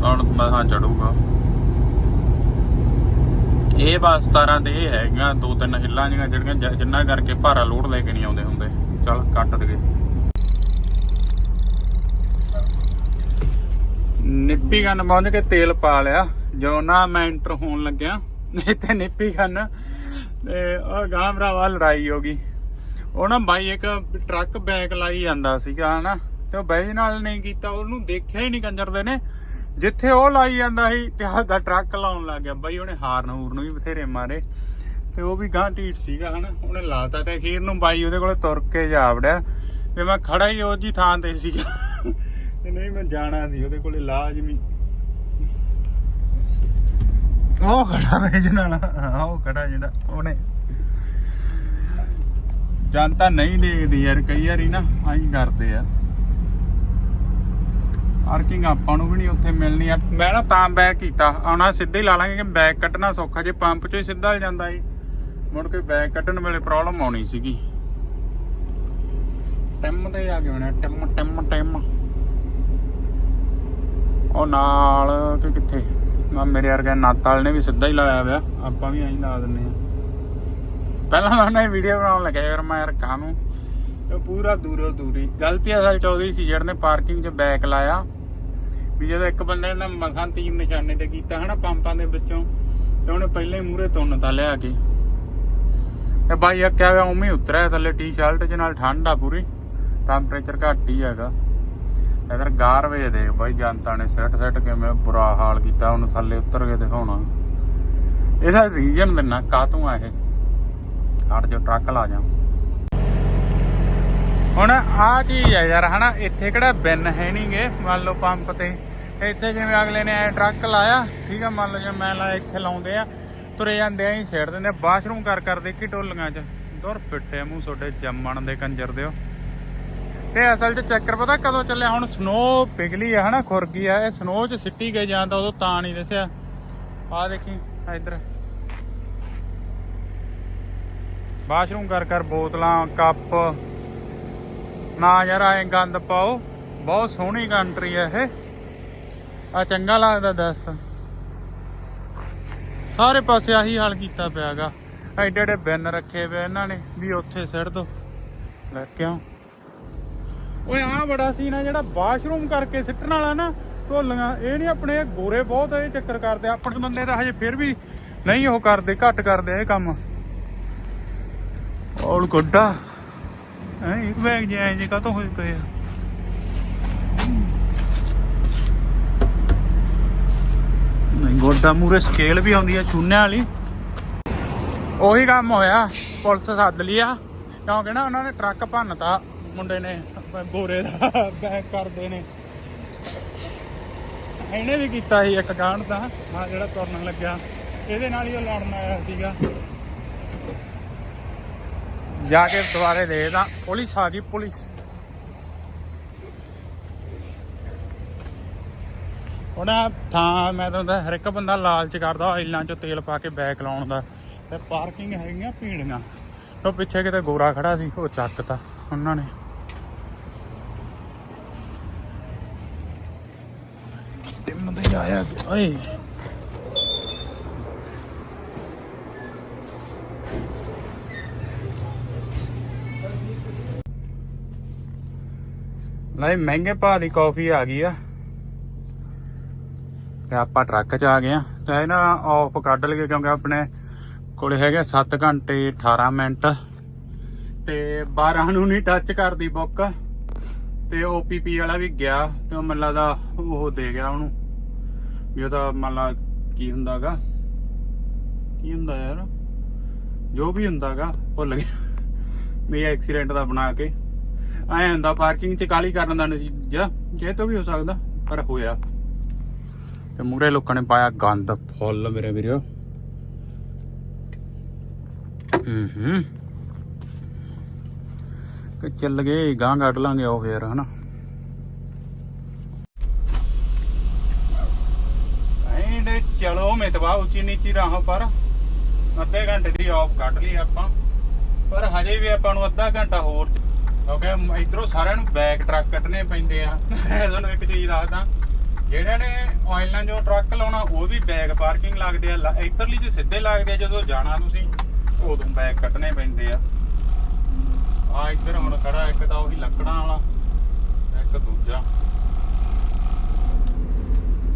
ਹੁਣ ਮਹਾਂ ਚੜੂਗਾ। ਇਹ ਬਸ 17 ਤੇ ਇਹ ਹੈਗੀਆਂ ਦੋ ਤਿੰਨ ਹਿੱਲਾਂ ਜੀਆਂ ਜਿਹੜੀਆਂ ਜਿੰਨਾ ਕਰਕੇ ਭਾਰਾ ਲੋਡ ਲੈ ਕੇ ਨਹੀਂ ਆਉਂਦੇ ਹੁੰਦੇ। ਚੱਲ, ਕੱਟ ਦਗੇ ਨਿੱਪੀ ਗੰਨ ਪਹੁੰਚ ਕੇ ਤੇਲ ਪਾ ਲਿਆ। ਜੋ ਨਾ ਮੈਂ ਇੰਟਰ ਹੋਣ ਲੱਗਿਆ ਇੱਥੇ ਨਿੱਪੀ ਗੰਨ ਤੇ ਉਹ ਗਾਂ ਲੜਾਈ ਹੋ ਗਈ। ਉਹ ਨਾ ਬਾਈ ਇੱਕ ਟਰੱਕ ਬੈਕ ਲਾਈ ਜਾਂਦਾ ਸੀਗਾ, ਹਨਾ, ਤੇ ਉਹ ਬਾਈ ਨਾਲ ਨਹੀਂ ਕੀਤਾ, ਉਹਨੂੰ ਦੇਖਿਆ ਹੀ ਨਹੀਂ ਕੰਜਰ ਦੇ ਨੇ। ਜਿੱਥੇ ਉਹ ਲਾਈ ਜਾਂਦਾ ਸੀ, ਤੇ ਦਾ ਟਰੱਕ ਲਾਉਣ ਲੱਗ ਗਿਆ। ਬਾਈ ਉਹਨੇ ਹਾਰਨ ਹੂਰ ਨੂੰ ਵੀ ਬਥੇਰੇ ਮਾਰੇ, ਤੇ ਉਹ ਵੀ ਗਾਂ ਢੀਠ ਸੀਗਾ, ਹਨਾ, ਉਹਨੇ ਲਾਤਾ ਤੇ ਅਖੀਰ ਨੂੰ ਬਾਈ ਉਹਦੇ ਕੋਲੇ ਤੁਰ ਕੇ ਜਾ ਵੜਿਆ। ਤੇ ਮੈਂ ਖੜਾ ਹੀ ਉਹ ਜੀ ਥਾਂ ਤੇ ਸੀਗਾ। ਤੇ ਨਹੀਂ ਮੈਂ ਜਾਣਾ ਸੀ, ਉਹਦੇ ਕੋਲੇ ਲਾਜ਼ਮੀ ਉਹ ਖੜਾ ਵੇਜਣ ਵਾਲਾ ਹਾਂ, ਉਹ ਖੜਾ ਜਿਹੜਾ ਉਹਨੇ। ਜਨਤਾ ਨਹੀਂ ਦੇਖਦੀ ਯਾਰ ਕਈ ਵਾਰੀ ਨਾ ਆਈ ਕਰਦੇ ਆ। ਪਾਰਕਿੰਗ ਆਪਾਂ ਨੂੰ ਵੀ ਨਹੀਂ ਉੱਥੇ ਮਿਲਣੀ। ਆ ਮੈਂ ਨਾ ਤਾਂ ਬੈਕ ਕੀਤਾ। ਆਉਣਾ ਸਿੱਧੇ ਹੀ ਲਾ ਲਾਂਗੇ ਕਿ ਬੈਕ ਕੱਢਣਾ ਸੌਖਾ ਜੇ ਪੰਪ ਚੋਂ ਹੀ ਸਿੱਧਾ ਹੋ ਜਾਂਦਾ ਸੀ ਮੁੜ ਕੇ ਬੈਕ ਕੱਢਣ ਵੇਲੇ ਪ੍ਰੋਬਲਮ ਆਉਣੀ ਸੀਗੀ। ਟਿਮ ਤੇ ਆ ਕੇ ਹੋਣਾ ਟਿਮ ਟਿਮ ਟਿਮ। ਉਹ ਨਾਲ ਕਿ ਕਿੱਥੇ? ਨਾ ਮੇਰੇ ਵਰਗਾ ਨਾਤਾਲ ਨੇ ਵੀ ਸਿੱਧਾ ਹੀ ਲਾਇਆ ਹੋਇਆ। ਆਪਾਂ ਵੀ ਐਂ ਲਾ ਦਿੰਨੇ ਆ ਪਹਿਲਾਂ ਮੈਂ ਵੀਡੀਓ ਬਣਾਉਣ ਲੱਗਿਆ ਯਾਰ ਮੈਂ ਯਾਰ ਕਾਹਨੂੰ? ਤੇ ਪੂਰਾ ਦੂਰੋਂ ਦੂਰੀ। ਗਲਤੀ ਅਸਲ ਚ ਉਹਦੀ ਸੀ ਜਿਹੜੇ ਨੇ ਪਾਰਕਿੰਗ 'ਚ ਬੈਕ ਲਾਇਆ। ਵੀ ਜਦੋਂ ਇੱਕ ਬੰਦੇ ਨੇ ਮਸਾਂ ਤੀਨ ਨਿਸ਼ਾਨੇ ਤੇ ਕੀਤਾ ਹਨਾ, ਪੰਪਾਂ ਦੇ ਵਿੱਚੋਂ, ਤੇ ਉਹਨੇ ਪਹਿਲੇ ਹੀ ਮੂਰੇ ਤੁੰਨ ਤਾ ਲਿਆ ਕੇ। ਤੇ ਬਾਈ ਆ ਕਿਹਾ ਉਵੇਂ ਉਤਰਿਆ ਥੱਲੇ ਟੀ-ਸ਼ਰਟ 'ਚ ਨਾਲ ਠੰਡ ਆ ਪੂਰੀ। ਟੈਂਪਰੇਚਰ ਘੱਟ ਹੀ ਹੈਗਾ। ਇਧਰ ਗਾਰਵੇ ਦੇ ਬਾਈ, ਜਨਤਾ ਨੇ ਸੈੱਟ ਸੈੱਟ ਕਿਵੇਂ ਬੁਰਾ ਹਾਲ ਕੀਤਾ, ਉਹਨੂੰ ਥੱਲੇ ਉਤਰ ਕੇ ਦਿਖਾਉਣਾ। ਇਹਦਾ ਰੀਜਨ ਦਿੰਨਾ ਕਾਤੋਂ ਆ ਇਹ? ਹਟ ਜੋ ਟਰੱਕ ਲਾ ਜਾ। ਹੁਣ ਆ ਚੀਜ਼ ਹੈ ਯਾਰ, ਹਨਾ, ਇੱਥੇ ਕਿਹੜਾ ਬਿਨ ਹੈ ਨਹੀਂਗੇ, ਮੰਨ ਲਓ ਪੰਪ ਤੇ। ਇੱਥੇ ਜਿਵੇਂ ਅਗਲੇ ਨੇ ਐ ਟਰੱਕ ਲਾਇਆ, ਠੀਕ ਆ, ਮੰਨ ਲਓ ਜੇ ਮੈਂ ਲਾਇਆ ਇੱਥੇ ਲਾਉਂਦੇ ਆ, ਤੁਰੇ ਜਾਂਦੇ ਆ ਹੀ ਛੇੜ ਦਿੰਦੇ ਆ, ਬਾਥਰੂਮ ਕਰ ਕਰ ਦੇਖੀ ਟੋਲੀਆਂ 'ਚ। ਦੁਰ ਫਿੱਟੇ ਮੂੰਹ ਤੁਹਾਡੇ ਜੰਮਣ ਦੇ ਕੰਜਰ ਦਿਓ। ਤੇ ਅਸਲ 'ਚ ਚੱਕਰ ਪਤਾ ਕਦੋਂ ਚੱਲਿਆ? ਹੁਣ ਸਨੋ ਪਿਘਲੀ ਆ ਹਨਾ ਖੁਰ ਗਈ ਆ। ਇਹ ਸਨੋ 'ਚ ਸਿੱਟੀ ਗਏ ਜਾਂ ਤਾਂ ਉਦੋਂ ਤਾਂ ਨਹੀਂ ਦੱਸਿਆ। ਆ ਦੇਖੀ ਇੱਧਰ। ਬਾਥਰੂਮ ਕਰ ਕਰ, ਬੋਤਲਾਂ, ਕੱਪ। ਨਾ ਯਾਰ ਐ ਗੰਦ ਪਾਓ। ਬਹੁਤ ਸੋਹਣੀ ਕੰਟਰੀ ਆ ਇਹ। ਆ ਚੰਗਾ ਲੱਗਦਾ, ਦੱਸ। ਸਾਰੇ ਪਾਸੇ ਆਹੀ ਹਾਲ ਕੀਤਾ ਪਿਆਗਾ ਐਡੇ ਐਡੇ ਬਿਨ ਰੱਖੇ ਪਏ ਇਹਨਾਂ ਨੇ, ਵੀ ਉੱਥੇ ਸਿੱਟ ਦੋ। ਲੈ ਕਿਉਂ? ਓਏ ਆ ਬੜਾ ਸੀ ਨਾ ਜਿਹੜਾ ਬਾਥਰੂਮ ਕਰਕੇ ਸਿੱਟਣ ਵਾਲਾ ਨਾ, ਢੋਲੀਆਂ, ਇਹ ਨਹੀਂ ਆਪਣੇ ਗੋਰੇ ਬਹੁਤ ਇਹ ਚੱਕਰ ਕਰਦੇ ਆਪਣੇ ਬੰਦੇ ਤਾਂ ਹਜੇ ਫਿਰ ਵੀ ਨਹੀਂ ਉਹ ਕਰਦੇ, ਘੱਟ ਕਰਦੇ ਇਹ ਕੰਮ। All good. ਐ ਇੱਕ ਬੈਗ ਜੇ ਐ ਜੇ ਕਾਤੋਂ ਹੋਏ ਪਏ ਆ। ਨਹੀਂ, ਗੋਡਾ ਮੂਰੇ ਸਕੇਲ ਵੀ ਆਉਂਦੀ ਆ ਚੂਨਿਆਂ ਵਾਲੀ। ਉਹੀ ਕੰਮ ਹੋਇਆ, ਪੁਲਿਸ ਸੱਦ ਲਈ ਆ ਕਿਉਂਕਿ ਨਾ ਉਹਨਾਂ ਨੇ ਟਰੱਕ ਭੰਨਤਾ ਮੁੰਡੇ ਨੇ। ਗੋਰੇ ਦਾ ਬੈਕ ਕਰਦੇ ਨੇ। ਇਹਨੇ ਵੀ ਕੀਤਾ ਸੀ ਇੱਕ ਗਾਣ ਦਾ ਆ ਜਿਹੜਾ ਤੁਰਨ ਲੱਗਿਆ। ਇਹਦੇ ਨਾਲ ਹੀ ਉਹ ਲੜਨ ਆਇਆ ਸੀਗਾ। ਜਾ ਕੇ ਦੁਬਾਰੇ ਦੇ ਪੁਲਿਸ ਆ ਗਈ, ਪੁਲਿਸ। ਉਹਨਾਂ ਥਾਂ, ਮੈਂ ਤਾਂ ਹੁੰਦਾ, ਹਰ ਇੱਕ ਬੰਦਾ ਲਾਲਚ ਕਰਦਾ ਆਇਲਾਂ ਚ ਤੇਲ ਪਾ ਕੇ ਬੈਕ ਲਾਉਣ ਦਾ। ਤੇ ਪਾਰਕਿੰਗ ਹੈਗੀਆਂ ਭੀੜੀਆਂ ਉਹ ਪਿੱਛੇ ਕਿਤੇ ਗੋਰਾ ਖੜਾ ਸੀ, ਉਹ ਚੱਕਤਾ ਉਹਨਾਂ ਨੇ। ਤੇ ਮੈਨੂੰ ਤਾਂ ਆਇਆ ਕਿ ਓਏ। ਨਾਲੇ ਮਹਿੰਗੇ ਭਾਅ ਦੀ ਕਾਫੀ ਆ ਗਈ ਆ। ਤੇ ਆਪਾਂ ਟਰੱਕ 'ਚ ਆ ਗਏ ਆ। ਤੇ ਇਹ ਨਾ ਆਫ ਕੱਢ ਲਈਏ ਕਿਉਂਕਿ ਆਪਣੇ ਕੋਲੇ ਹੈਗੇ 7 ਘੰਟੇ 18 ਮਿੰਟ। ਤੇ 12 ਨੂੰ ਨਹੀਂ ਟੱਚ ਕਰਦੀ ਬੁੱਕ ਤੇ OPP ਵਾਲਾ ਵੀ ਗਿਆ ਤੇ ਉਹ ਮੈਨੂੰ ਉਹ ਦੇ ਗਿਆ ਉਹਨੂੰ। ਵੀ ਉਹਦਾ ਮੰਨ ਲਾ ਕੀ ਹੁੰਦਾਗਾ? ਕੀ ਹੁੰਦਾ ਯਾਰ? ਜੋ ਵੀ ਹੁੰਦਾਗਾ, ਭੁੱਲ ਗਿਆ। ਵੀ ਐਕਸੀਡੈਂਟ ਦਾ ਬਣਾ ਕੇ। ਐ ਹੁੰਦਾ ਪਾਰਕਿੰਗ 'ਚ ਕਾਲੀ ਕਰਨ ਦਾ ਨਤੀਜਾ, ਜੇ ਤੋਂ ਵੀ ਹੋ ਸਕਦਾ, ਪਰ ਹੋਇਆ। ਤੇ ਮੂਰੇ ਲੋਕਾਂ ਨੇ ਪਾਇਆ ਗੰਦ, ਫੁੱਲ ਮੇਰੇ ਵੀਰੋ। ਹੂੰ ਹੂੰ। ਕਿ ਚੱਲ ਗਏ ਗਾਂ ਕੱਢ ਲਾਂਗੇ ਉਹ ਫੇਰ, ਹਨਾ। ਐਂਡ ਚਲੋ ਮਿਤਵਾ ਉੱਚੀ ਨੀਚੀ ਰਾਹ ਪਰ ਅੱਧੇ ਘੰਟੇ ਦੀ ਆਫ ਕੱਢ ਲਈ ਆਪਾਂ। ਪਰ ਹਜੇ ਵੀ ਆਪਾਂ ਨੂੰ ਅੱਧਾ ਘੰਟਾ ਹੋਰ ਕਿਉਂਕਿ ਇਧਰੋਂ ਸਾਰਿਆਂ ਨੂੰ ਬੈਕ ਟਰੱਕ ਕੱਢਣੇ ਪੈਂਦੇ ਆ। ਤੁਹਾਨੂੰ ਇੱਕ ਚੀਜ਼ ਦੱਸਦਾ। ਜਿਹੜਿਆਂ ਨੇ ਆਇਲਾਂ ਜੋ ਟਰੱਕ ਲਾਉਣਾ, ਉਹ ਵੀ ਬੈਕ ਪਾਰਕਿੰਗ ਲੱਗਦੇ ਆ। ਲ- ਇੱਧਰਲੀ ਸਿੱਧੇ ਲੱਗਦੇ ਆ, ਜਦੋਂ ਜਾਣਾ ਤੁਸੀਂ, ਉਦੋਂ ਬੈਕ ਕੱਢਣੇ ਪੈਂਦੇ ਆ। ਆ ਇੱਧਰ ਹੁਣ ਖੜਾ ਇੱਕ ਤਾਂ ਉਹੀ ਲੱਕੜਾਂ ਵਾਲਾ, ਇੱਕ ਦੂਜਾ।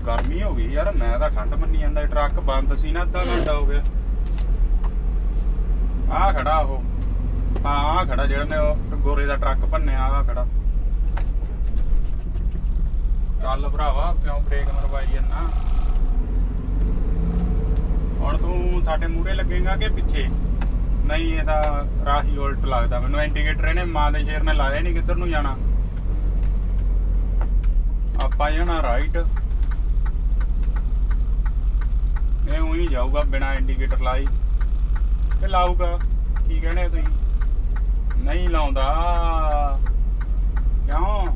ਗਰਮੀ ਹੋ ਗਈ ਯਾਰ, ਮੈਂ ਤਾਂ ਠੰਡ ਮੰਨੀ ਜਾਂਦਾ ਟਰੱਕ ਬੰਦ ਸੀ ਨਾ, ਅੱਧਾ ਘੰਟਾ ਹੋ ਗਿਆ। ਆ ਖੜਾ ਉਹ। ਹਾਂ ਆ ਖੜਾ ਜਿਹੜਾ ਨੇ ਉਹ ਗੋਰੇ ਦਾ ਟਰੱਕ ਭੰਨਿਆ ਆ ਖੜਾ। ਚੱਲ ਭਰਾਵਾ, ਕਿਉਂ ਬ੍ਰੇਕ ਮਰਵਾਈ ਜਾਂਦਾ ਹੁਣ ਤੂੰ ਸਾਡੇ ਮੂਹਰੇ ਲੱਗੇਗਾ ਕਿ ਪਿੱਛੇ? ਨਹੀਂ, ਇਹ ਤਾਂ ਰਾਹੀ ਉਲਟ ਲੱਗਦਾ ਮੈਨੂੰ। ਇੰਡੀਕੇਟਰ ਇਹਨੇ ਮਾਂ ਦੇ ਸ਼ੇਰ ਨੇ ਲਾਇਆ ਨਹੀਂ ਕਿੱਧਰ ਨੂੰ ਜਾਣਾ। ਆਪਾਂ ਜਾਣਾ ਰਾਈਟ ਇਹ ਉਹੀ ਜਾਊਗਾ ਬਿਨਾ ਇੰਡੀਕੇਟਰ ਲਾਈ ਤੇ ਲਾਊਗਾ। ਕੀ ਕਹਿੰਦੇ ਤੁਸੀਂ? ਨਹੀਂ ਲਾਉਂਦਾ। ਕਿਉਂ?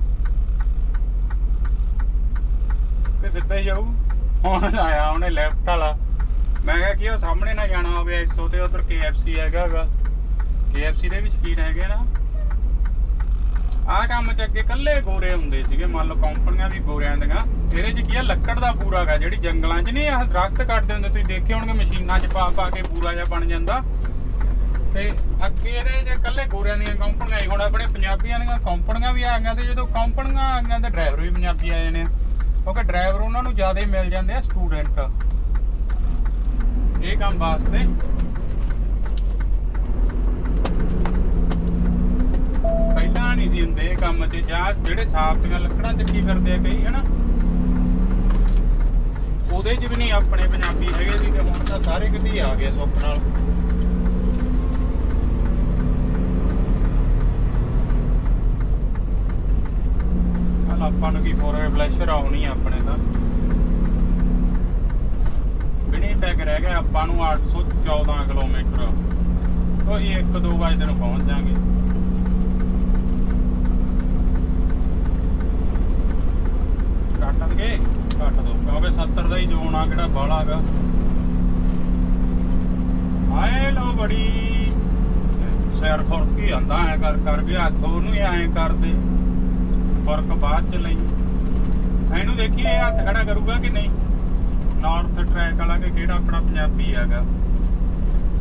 ਤੇ ਸਿੱਧਾ ਹੀ ਜਾਊ। ਹੁਣ ਆਇਆ ਉਹਨੇ ਲੈਫਟ ਵਾਲਾ। ਮੈਂ ਕਿਹਾ ਕਿ ਉਹ ਸਾਹਮਣੇ ਨਾ ਜਾਣਾ ਹੋਵੇ ਐਸੋ ਤੇ ਉਧਰ KFC ਹੈਗਾਗਾ KFC ਦੇ ਵੀ ਸ਼ਕੀਨ ਹੈਗੇ ਨਾ। ਆਹ ਕੰਮ ਚ ਅੱਗੇ ਕੱਲੇ ਗੋਰੇ ਹੁੰਦੇ ਸੀਗੇ, ਮੰਨ ਲਓ ਕੰਪਨੀਆਂ ਵੀ ਗੋਰਿਆਂ ਦੀਆਂ। ਇਹਦੇ ਚ ਕੀ ਆ, ਲੱਕੜ ਦਾ ਪੂਰਾ ਹੈਗਾ ਜਿਹੜੀ ਜੰਗਲਾਂ 'ਚ ਨਹੀਂ, ਆਹ ਦਰਖਤ ਕੱਟਦੇ ਹੁੰਦੇ, ਤੁਸੀਂ ਦੇਖੇ ਹੋਣਗੇ ਮਸ਼ੀਨਾਂ 'ਚ ਪਾ ਪਾ ਕੇ ਪੂਰਾ ਜਿਹਾ ਬਣ ਜਾਂਦਾ। ਤੇ ਅੱਗੇ ਇਹਦੇ ਜੇ ਕੱਲੇ ਗੋਰਿਆਂ ਦੀਆਂ ਕੰਪਨੀਆਂ ਹੀ ਹੁਣ, ਆਪਣੇ ਪੰਜਾਬੀਆਂ ਦੀਆਂ ਕੰਪਨੀਆਂ ਵੀ ਆ ਗਈਆਂ ਤੇ ਜਦੋਂ ਕੰਪਨੀਆਂ ਆ ਗਈਆਂ ਤੇ ਡਰਾਈਵਰ ਵੀ ਪੰਜਾਬੀ ਆ ਜਾਣੇ ਆ। ਕਿਉਂਕਿ ਡਰਾਈਵਰ ਉਹਨਾਂ ਨੂੰ ਜ਼ਿਆਦਾ ਮਿਲ ਜਾਂਦੇ ਆ ਸਟੂਡੈਂਟ ਇਹ ਕੰਮ ਵਾਸਤੇ। ਪਹਿਲਾਂ ਨਹੀਂ ਸੀ ਹੁੰਦੇ ਇਹ ਕੰਮ 'ਚ ਜਾਂ ਜਿਹੜੇ ਸਾਫ਼ ਦੀਆਂ ਲੱਕੜਾਂ ਚੱਕੀ ਕਰਦੇ ਆ ਕਈ, ਹਨਾ? ਉਹਦੇ 'ਚ ਵੀ ਨਹੀਂ ਆਪਣੇ ਪੰਜਾਬੀ ਹੈਗੇ ਸੀ ਤੇ ਹੁਣ ਤਾਂ ਸਾਰੇ ਕਿਤੇ ਆ ਗਏ ਸੁੱਖ ਨਾਲ। ਆਪਾਂ ਨੂੰ ਕੀ ਫੋਰ ਫਲੈਸ਼ਰ ਆਉਣੀ ਆ ਆਪਣੇ ਤਾਂ। ਵਿਨੀਪੈਗ ਰਹਿ ਗਿਆ, ਆਪਾਂ ਨੂੰ 814 ਕਿਲੋਮੀਟਰ। ਉਹੀ 1-2 ਵਜੇ ਨੂੰ ਪਹੁੰਚ ਜਾਾਂਗੇ। ਕੱਟ ਕੱਟ ਦੋ। ਕਿਉਂਕਿ 70 ਦਾ ਹੀ ਜ਼ੋਨ ਆ, ਕਿਹੜਾ ਬਾਹਲਾ ਹੈਗਾ। ਆਏ ਲੋ ਬੜੀ। ਸਿਰ ਖੁਰਕੀ ਆਂਦਾ ਐ ਕਰ ਕਰ ਕੇ ਹੱਥ ਉਹਨੂੰ ਹੀ ਐਂ ਕਰਦੇ। ਫ਼ਰਕ ਬਾਅਦ ਚ ਲਈ। ਇਹਨੂੰ ਦੇਖੀਏ ਹੱਥ ਖੜਾ ਕਰੂਗਾ ਕਿ ਨਹੀਂ। ਨਾਰਥ ਟਰੈਕ ਵਾਲਾ ਕਿ ਕਿਹੜਾ ਆਪਣਾ ਪੰਜਾਬੀ ਹੈਗਾ?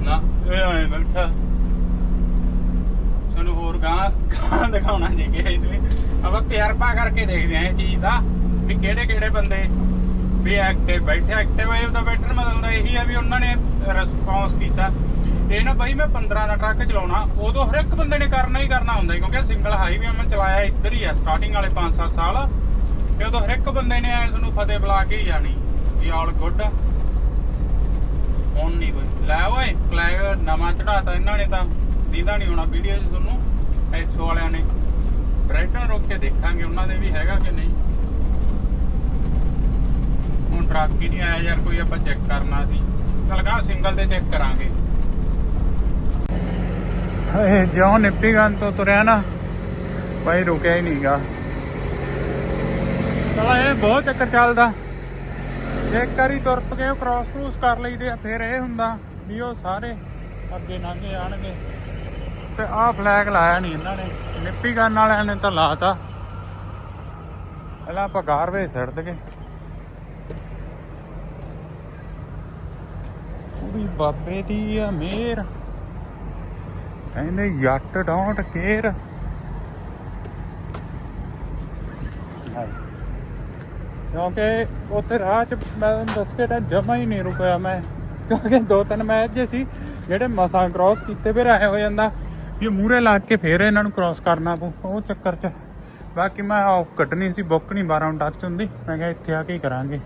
ਨਾ, ਇਹ ਐਂ ਬੈਠਾ। ਤੁਹਾਨੂੰ ਹੋਰ ਗਾਂ ਗਾਂ ਦਿਖਾਉਣਾ ਜੀ ਕਿ ਇਹਨੇ ਆਪਾਂ ਤਜਰਬਾ ਕਰਕੇ ਦੇਖਦੇ ਆਂ ਇਹ ਚੀਜ਼ ਦਾ ਵੀ ਕਿਹੜੇ ਕਿਹੜੇ ਬੰਦੇ ਵੀ ਐਕਟਿਵ ਬੈਠੇ। ਐਕਟਿਵ ਹੋਏ ਉਹਦਾ ਬੈਠਣ ਮਤਲਬ ਇਹੀ ਆ ਵੀ ਉਹਨਾਂ ਨੇ ਰਿਸਪੌਂਸ ਕੀਤਾ। ਇਹ ਨਾ ਬਾਈ ਮੈਂ 15 ਦਾ ਟਰੱਕ ਚਲਾਉਣਾ, ਉਦੋਂ ਹਰ ਇੱਕ ਬੰਦੇ ਨੇ ਕਰਨਾ ਹੀ ਕਰਨਾ ਹੁੰਦਾ ਕਿਉਂਕਿ ਸਿੰਗਲ ਹਾਈਵੇ ਮੈਂ ਚਲਾਇਆ ਇੱਧਰ ਹੀ ਆ ਸਟਾਰਟਿੰਗ ਵਾਲੇ 5-7 ਸਾਲ। ਤੇ ਉਦੋਂ ਹਰ ਇੱਕ ਬੰਦੇ ਨੇ ਤੁਹਾਨੂੰ ਫਤਿਹ ਬੁਲਾ ਕੇ ਹੀ ਜਾਣੀ। ਵੀ ਆਲ ਗੁੱਡ। ਹੁਣ ਨਹੀਂ ਕੋਈ। ਲੈ ਓਏ ਫਲੈਗ ਨਵਾਂ ਚੜਾਤਾ ਇਹਨਾਂ ਨੇ ਤਾਂ। ਦੀਦਾ ਨਹੀਂ ਹੋਣਾ ਵੀਡੀਓ 'ਚ ਤੁਹਾਨੂੰ। ਐਕਸੋ ਵਾਲਿਆਂ ਨੇ। ਟਰੈਕਟਰ ਰੋਕ ਕੇ ਦੇਖਾਂਗੇ ਉਹਨਾਂ ਦੇ ਵੀ ਹੈਗਾ ਕਿ ਨਹੀਂ। ਹੁਣ ਟਰੱਕ ਹੀ ਨਹੀਂ ਆਇਆ ਯਾਰ, ਕੋਈ ਆਪਾਂ ਚੈੱਕ ਕਰਨਾ ਸੀ। ਚਲ ਗਾ ਸਿੰਗਲ ਤੇ ਚੈੱਕ ਕਰਾਂਗੇ। ਏ ਜਿਉਂ ਨਿੱਪੀਗੰਨ ਤੋਂ ਤੁਰਿਆ ਨਾ, ਭਾਈ ਰੁਕਿਆ ਹੀ ਨਹੀਂਗਾ ਚਲ ਇਹ ਬਹੁਤ ਚੱਕਰ ਚੱਲਦਾ। ਇੱਕ ਵਾਰੀ ਤੁਰ ਕੇ ਉਹ ਕ੍ਰਾਸ ਕਰੂਸ ਕਰ ਲਈਦੇ ਆ, ਫਿਰ ਇਹ ਹੁੰਦਾ ਵੀ ਉਹ ਸਾਰੇ ਅੱਗੇ ਲੰਘੇ ਜਾਣਗੇ ਤੇ ਆਹ ਫਲੈਗ ਲਾਇਆ ਨਹੀਂ ਇਹਨਾਂ ਨੇ, ਨਿੱਪੀ ਗੰਨ ਵਾਲਿਆਂ ਨੇ ਤਾਂ ਲਾਤਾ। ਪਹਿਲਾਂ ਆਪਾਂ ਗਾਰਵੇ ਸਿੱਟ ਦਗੇ ਉਹਦੀ ਬਾਬੇ ਦੀ ਆ ਮੇਰ ਕਹਿੰਦੇ ਜੱਟ ਡੋਂਟ ਕੇਅਰ। ਕਿਉਂਕਿ ਉੱਥੇ ਰਾਹ 'ਚ ਮੈਂ ਦੱਸ ਕੇ ਤਾਂ ਜਮਾ ਹੀ ਨਹੀਂ ਰੁਕਿਆ ਮੈਂ। ਕਿਉਂਕਿ ਦੋ ਤਿੰਨ ਮੈਚ ਜੇ ਸੀ, ਜਿਹੜੇ ਮਸਾਂ ਕ੍ਰਾਸ ਕੀਤੇ ਫਿਰ ਐ ਹੋ ਜਾਂਦਾ ਵੀ ਮੂਰੇ ਲਾ ਕੇ ਫੇਰ ਇਹਨਾਂ ਨੂੰ ਕ੍ਰਾਸ ਕਰਨਾ ਪਊ, ਉਹ ਚੱਕਰ 'ਚ। ਬਾਕੀ ਮੈਂ ਆਹ ਕੱਢਣੀ ਸੀ ਬੁੱਕ ਨਹੀਂ 12 ਟੱਚ ਹੁੰਦੀ। ਮੈਂ ਕਿਹਾ ਇੱਥੇ ਆ ਕੇ ਹੀ ਕਰਾਂਗੇ।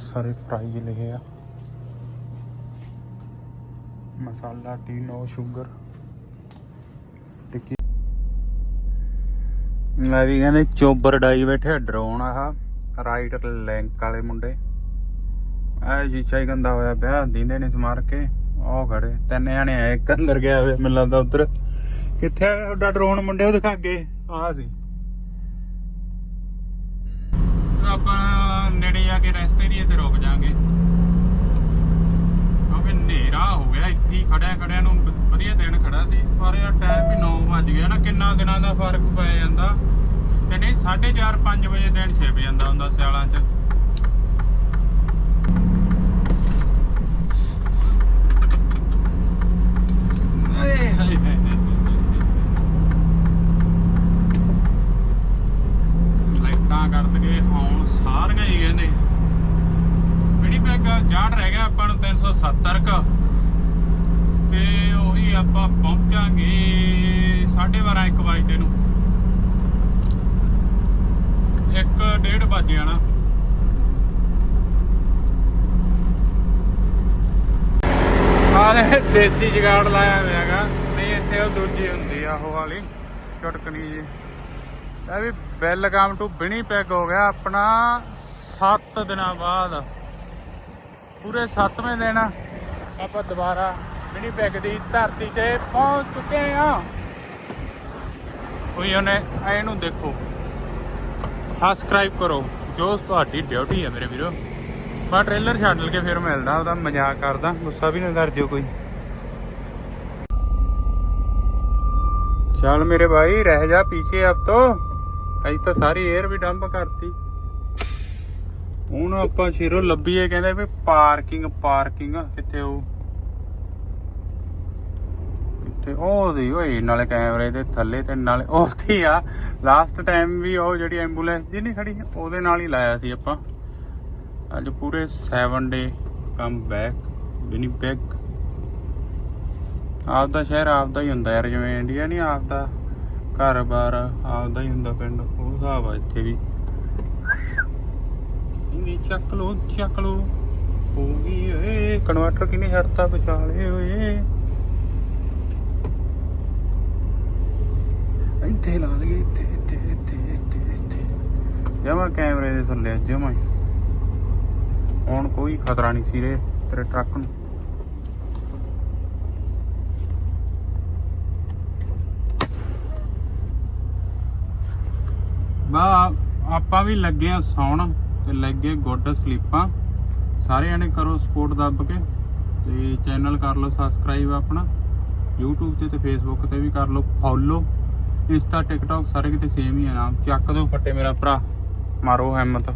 ਸਾਰੇ ਪ੍ਰਾਈਜ਼ ਲਿਖੇ ਆ। ਮਸਾਲਾ ਟੀ ਨੋ ਸ਼ੂਗਰ ਟਿੱਕੀ ਮੈਂ ਵੀ ਕਹਿੰਦੇ ਚੋਬਰ ਡਾਈ ਬੈਠੇ ਡਰੋਨ ਆਹ ਰਾਈਟ ਲਿੰਕ ਵਾਲੇ ਮੁੰਡੇ। ਆ ਜੀ ਚਾਈ ਗੰਦਾ ਹੋਇਆ ਪਿਆ ਦਿੰਦੇ ਨੇ ਸਮਾਰ ਕੇ ਉਹ ਖੜੇ ਤਿੰਨ ਜਣੇ ਆਏ ਇੱਕ ਅੰਦਰ ਗਿਆ ਹੋਇਆ ਮੈਨੂੰ ਲੱਗਦਾ ਉਧਰ। ਕਿੱਥੇ ਆ ਤੁਹਾਡਾ ਡਰੋਨ ਮੁੰਡੇ ਉਹ ਦਿਖਾ ਅੱਗੇ ਆਹ ਸੀ। ਆਪਾਂ ਨੇੜੇ ਜਾ ਕੇ ਰੈਸਟ ਏਰੀਆ ਤੇ ਰੁਕ ਜਾਾਂਗੇ। ਕਿਉਂਕਿ ਹਨੇਰਾ ਹੋ ਗਿਆ, ਇੱਥੇ ਹੀ ਖੜਿਆ ਖੜਿਆ ਨੂੰ ਵਧੀਆ ਦਿਨ ਖੜਾ ਸੀ, ਪਰ ਯਾਰ ਟਾਈਮ ਵੀ 9 ਵੱਜ ਗਿਆ ਨਾ ਕਿੰਨਾ ਦਿਨਾਂ ਦਾ ਫ਼ਰਕ ਪੈ ਜਾਂਦਾ। ਤੇ ਨਹੀਂ 4:30 5 ਵਜੇ ਦਿਨ ਛਿਪ ਜਾਂਦਾ ਹੁੰਦਾ ਸਿਆਲਾਂ 'ਚ। ਏ ਹਾਏ ਹਾਏ ਹਾਏ ਲਾਈਟਾਂ ਕਰ ਦਗੇ ਆਉਣ ਸਾਰੀਆਂ ਹੀ ਕਹਿੰਦੇ 65 ਰਹਿ ਗਿਆ ਆਪਾਂ ਨੂੰ 370 ਕ। ਤੇ ਉਹੀ ਆਪਾਂ ਪਹੁੰਚਾਂਗੇ 12:30 1 ਵਜੇ ਨੂੰ। 1:30 ਵਜੇ ਆਣਾ ਆਲੇ ਦੇਸੀ ਜਗਾੜ ਲਾਇਆ ਹੋਇਆਗਾ ਨਹੀਂ, ਇੱਥੇ ਉਹ ਦੂਜੀ ਹੁੰਦੀ ਆ, ਉਹ ਵਾਲੀ। ਚਟਕਣੀ ਜੀ। ਇਹ ਵੀ ਵੈਲਕਮ ਟੂ ਬਿਨੀ ਪੈਕ ਹੋ ਗਿਆ, ਆਪਣਾ 7 ਦਿਨਾਂ ਬਾਅਦ। ਪੂਰੇ 7ਵੇਂ ਦਿਨ ਆਪਾਂ ਦੁਬਾਰਾ ਬਿਨੀ ਪੈਗ ਦੀ ਧਰਤੀ ਤੇ ਪਹੁੰਚ ਚੁੱਕੇ ਆ ਕੋਈ ਉਹਨੇ ਇਹਨੂੰ ਦੇਖੋ। ਸਬਸਕ੍ਰਾਈਬ ਕਰੋ। ਜੋ ਤੁਹਾਡੀ ਡਿਊਟੀ ਹੈ ਮੇਰੇ ਵੀਰੋ। ਮੈਂ ਟ੍ਰੇਲਰ ਛੱਡ ਕੇ ਫਿਰ ਮਿਲਦਾ ਉਹਦਾ ਮਜ਼ਾਕ ਕਰਦਾ। ਗੁੱਸਾ ਵੀ ਨਾ ਕਰ ਦਿਓ ਕੋਈ। ਚੱਲ ਮੇਰੇ ਭਾਈ, ਰਹਿ ਜਾ ਪੀਛੇ ਅਬ ਤੋ ਅਜ ਤਾਂ ਸਾਰੀ 에ਅਰ ਵੀ ਡੰਪ ਕਰਤੀ। ਹੁਣ ਆਪਾਂ ਸ਼ੇਰੋ ਲੱਭੀਏ ਕਹਿੰਦੇ ਵੀ ਪਾਰਕਿੰਗ ਪਾਰਕਿੰਗ, ਕਿੱਥੇ ਉਹ ਕਿੱਥੇ? ਉਹ ਸੀ, ਓਏ, ਨਾਲੇ ਕੈਮਰੇ ਦੇ ਥੱਲੇ ਤੇ ਨਾਲੇ ਉਹ ਸੀ ਆ ਲਾਸਟ ਟਾਈਮ ਵੀ ਉਹ ਜਿਹੜੀ ਐਂਬੂਲੈਂਸ ਜੀ ਨਹੀਂ ਖੜੀ, ਉਹਦੇ ਨਾਲ ਹੀ ਲਾਇਆ ਸੀ ਆਪਾਂ। ਅੱਜ ਪੂਰੇ 7 ਡੇ ਕਮ ਬੈਕ ਵਿਨੀਪੈਗ ਆਪਦਾ ਸ਼ਹਿਰ ਆਪਦਾ ਹੀ ਹੁੰਦਾ ਯਾਰ, ਜਿਵੇਂ ਇੰਡੀਆ ਨਹੀਂ ਆਪਦਾ ਘਰ-ਬਾਰ, ਆਪਦਾ ਹੀ ਹੁੰਦਾ ਪਿੰਡ, ਉਹ ਹਿਸਾਬ ਆ ਇੱਥੇ ਵੀ। ਇਹਦੀ ਚੱਕ ਲੋ ਚੱਕ ਲੋ ਹੋ ਗਈ ਓਏ ਕਨਵਰਟਰ ਕਿਨੇ ਛੱਡਤਾ ਵਿਚਾਲੇ ਓਏ। ਇੱਥੇ ਲਾ ਲਈਏ, ਇੱਥੇ ਇੱਥੇ ਇੱਥੇ ਇੱਥੇ ਇੱਥੇ। ਜਮਾ ਕੈਮਰੇ ਦੇ ਥੱਲੇ ਜਮਾ ਹੁਣ ਕੋਈ ਖਤਰਾ ਨਹੀਂ ਸੀ ਰੇ, ਤੇਰੇ ਟਰੱਕ ਨੂੰ। ਬਾ, ਆਪਾਂ ਵੀ ਲੱਗੇ ਆ ਸੌਣ। ਤੇ ਲੱਗੇ ਗੁੱਡ ਸਲੀਪਾਂ। ਸਾਰੇ ਜਣੇ ਕਰੋ ਸਪੋਰਟ ਦੱਬ ਕੇ ਤੇ ਚੈਨਲ ਕਰ ਲਓ ਸਬਸਕ੍ਰਾਈਬ ਆਪਣਾ। YouTube ਤੇ ਤੇ Facebook ਤੇ ਵੀ ਕਰ ਲਓ ਫੋਲੋ ਇੰਸਟਾ ਟਿਕਟੌਕ ਸਾਰੇ ਕਿਤੇ ਸੇਮ ਹੀ ਆ। ਨਾਮ ਚੱਕ ਦਿਓ ਫੱਟੇ ਮੇਰਾ ਭਰਾ। ਮਾਰੋ ਹਿੰਮਤ।